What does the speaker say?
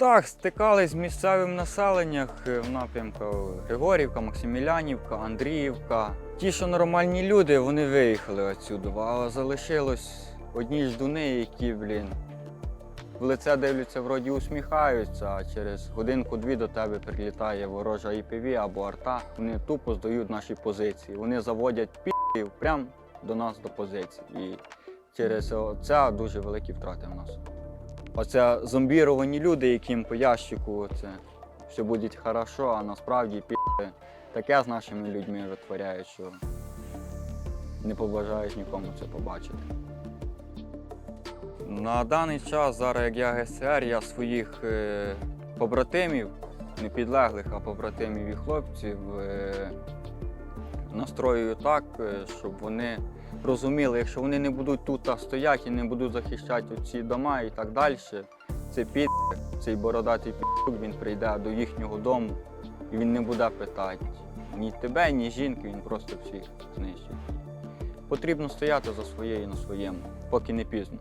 Так, стикались з місцевим населенням е, в напрямку Григорівка, Максимілянівка, Андріївка. Ті, що нормальні люди, вони виїхали отсюди, а залишилось одні ждуни, які, блін, в лице дивляться, вроді усміхаються, а через годинку-дві до тебе прилітає ворожа IPV або арта. Вони тупо здають наші позиції. Вони заводять пів прямо до нас до позицій. І через це дуже великі втрати в нас. Оце зомбіровані люди, яким по ящику це все буде хорошо, а насправді пі таке з нашими людьми витворяють, що не побажаєш нікому це побачити. На даний час, зараз як я ГСР, я своїх е, побратимів, не підлеглих, а побратимів і хлопців е, настроюю так, е, щоб вони розуміли, якщо вони не будуть тут та стояти і не будуть захищати ці дома і так далі, це під цей бородатий підук, він прийде до їхнього дому і він не буде питати ні тебе, ні жінки, він просто всіх знищить. Потрібно стояти за своєю на своєму, поки не пізно.